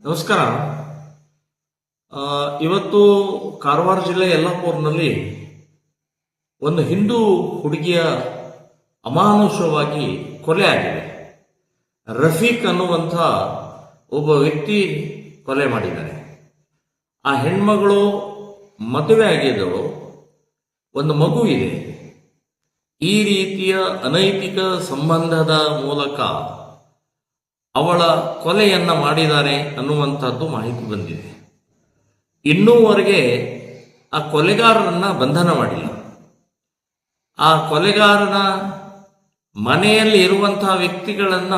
ನಮಸ್ಕಾರ. ಇವತ್ತು ಕಾರವಾರ ಜಿಲ್ಲೆ ಯಲ್ಲಾಪುರ್ನಲ್ಲಿ ಒಂದು ಹಿಂದೂ ಹುಡುಗಿಯ ಅಮಾನುಷವಾಗಿ ಕೊಲೆ ಆಗಿದೆ. ರಫೀಕ್ ಅನ್ನುವಂಥ ಒಬ್ಬ ವ್ಯಕ್ತಿ ಕೊಲೆ ಮಾಡಿದ್ದಾರೆ ಆ ಹೆಣ್ಮಗಳು ಮದುವೆ ಆಗಿದ್ದಳು, ಒಂದು ಮಗು ಇದೆ. ಈ ರೀತಿಯ ಅನೈತಿಕ ಸಂಬಂಧದ ಮೂಲಕ ಅವಳ ಕೊಲೆಯನ್ನ ಮಾಡಿದ್ದಾರೆ ಅನ್ನುವಂಥದ್ದು ಮಾಹಿತಿ ಬಂದಿದೆ. ಇನ್ನೂವರೆಗೆ ಆ ಕೊಲೆಗಾರರನ್ನ ಬಂಧನ ಮಾಡಿಲ್ಲ. ಆ ಕೊಲೆಗಾರನ ಮನೆಯಲ್ಲಿ ಇರುವಂತಹ ವ್ಯಕ್ತಿಗಳನ್ನ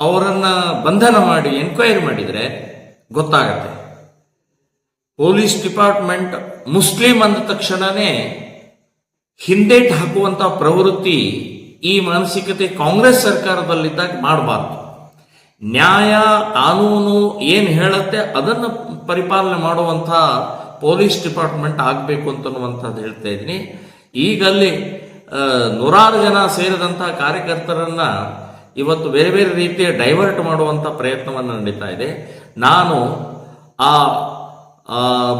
ಅವರನ್ನ ಬಂಧನ ಮಾಡಿ ಎನ್ಕ್ವೈರಿ ಮಾಡಿದರೆ ಗೊತ್ತಾಗತ್ತೆ. ಪೊಲೀಸ್ ಡಿಪಾರ್ಟ್ಮೆಂಟ್ ಮುಸ್ಲಿಂ ಅಂದ ತಕ್ಷಣನೇ ಹಿಂದೇಟ್ ಹಾಕುವಂತಹ ಪ್ರವೃತ್ತಿ ಈ ಮಾನಸಿಕತೆ ಕಾಂಗ್ರೆಸ್ ಸರ್ಕಾರದಲ್ಲಿದ್ದಾಗ ಮಾಡಬಾರ್ದು. ನ್ಯಾಯ, ಕಾನೂನು ಏನು ಹೇಳುತ್ತೆ ಅದನ್ನು ಪರಿಪಾಲನೆ ಮಾಡುವಂಥ ಪೊಲೀಸ್ ಡಿಪಾರ್ಟ್ಮೆಂಟ್ ಆಗಬೇಕು ಅಂತನ್ನುವಂಥದ್ದು ಹೇಳ್ತಾ ಇದ್ದೀನಿ. ಈಗ ಅಲ್ಲಿ ನೂರಾರು ಜನ ಸೇರಿದಂಥ ಕಾರ್ಯಕರ್ತರನ್ನ ಇವತ್ತು ಬೇರೆ ಬೇರೆ ರೀತಿಯ ಡೈವರ್ಟ್ ಮಾಡುವಂಥ ಪ್ರಯತ್ನವನ್ನು ನಡೀತಾ ಇದೆ. ನಾನು ಆ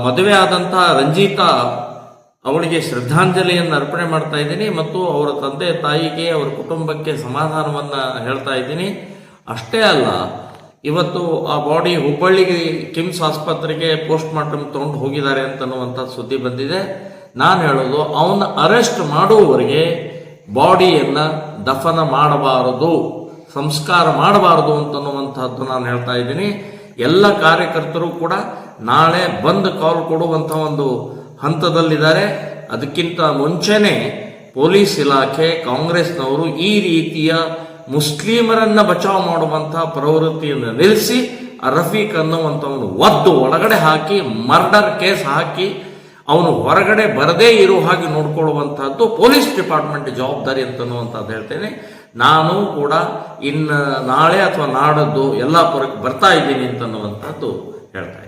ಮದುವೆ ಆದಂಥ ರಂಜಿತಾ ಅವಳಿಗೆ ಶ್ರದ್ಧಾಂಜಲಿಯನ್ನು ಅರ್ಪಣೆ ಮಾಡ್ತಾ ಇದ್ದೀನಿ ಮತ್ತು ಅವರ ತಂದೆ ತಾಯಿಗೆ ಅವರ ಕುಟುಂಬಕ್ಕೆ ಸಮಾಧಾನವನ್ನು ಹೇಳ್ತಾ ಇದ್ದೀನಿ. ಅಷ್ಟೇ ಅಲ್ಲ, ಇವತ್ತು ಆ ಬಾಡಿ ಹುಬ್ಬಳ್ಳಿಗೆ ಕಿಮ್ಸ್ ಆಸ್ಪತ್ರೆಗೆ ಪೋಸ್ಟ್ ಮಾರ್ಟಮ್ ತೊಗೊಂಡು ಹೋಗಿದ್ದಾರೆ ಅಂತನ್ನುವಂಥ ಸುದ್ದಿ ಬಂದಿದೆ. ನಾನು ಹೇಳೋದು ಅವನ್ನ ಅರೆಸ್ಟ್ ಮಾಡುವವರೆಗೆ ಬಾಡಿಯನ್ನು ದಫನ ಮಾಡಬಾರದು, ಸಂಸ್ಕಾರ ಮಾಡಬಾರದು ಅಂತನ್ನುವಂಥದ್ದು ನಾನು ಹೇಳ್ತಾ ಇದ್ದೀನಿ. ಎಲ್ಲ ಕಾರ್ಯಕರ್ತರು ಕೂಡ ನಾಳೆ ಬಂದ್ ಕಾಲ್ ಕೊಡುವಂಥ ಒಂದು ಹಂತದಲ್ಲಿದ್ದಾರೆ. ಅದಕ್ಕಿಂತ ಮುಂಚೆನೆ ಪೊಲೀಸ್ ಇಲಾಖೆ ಕಾಂಗ್ರೆಸ್ನವರು ಈ ರೀತಿಯ ಮುಸ್ಲಿಮರನ್ನ ಬಚಾವ್ ಮಾಡುವಂತಹ ಪ್ರವೃತ್ತಿಯನ್ನು ನಿಲ್ಲಿಸಿ ರಫೀಕ್ ಅನ್ನುವಂಥವನು ಒದ್ದು ಒಳಗಡೆ ಹಾಕಿ, ಮರ್ಡರ್ ಕೇಸ್ ಹಾಕಿ, ಅವನು ಹೊರಗಡೆ ಬರದೇ ಇರೋ ಹಾಗೆ ನೋಡ್ಕೊಳ್ಳುವಂತಹದ್ದು ಪೊಲೀಸ್ ಡಿಪಾರ್ಟ್ಮೆಂಟ್ ಜವಾಬ್ದಾರಿ ಅಂತನ್ನುವಂಥದ್ದು ಹೇಳ್ತೇನೆ. ನಾನು ಕೂಡ ಇನ್ನು ನಾಳೆ ಅಥವಾ ನಾಡದ್ದು ಎಲ್ಲಾಪುರಕ್ಕೆ ಬರ್ತಾ ಇದ್ದೀನಿ ಅಂತನ್ನುವಂಥದ್ದು ಹೇಳ್ತಾ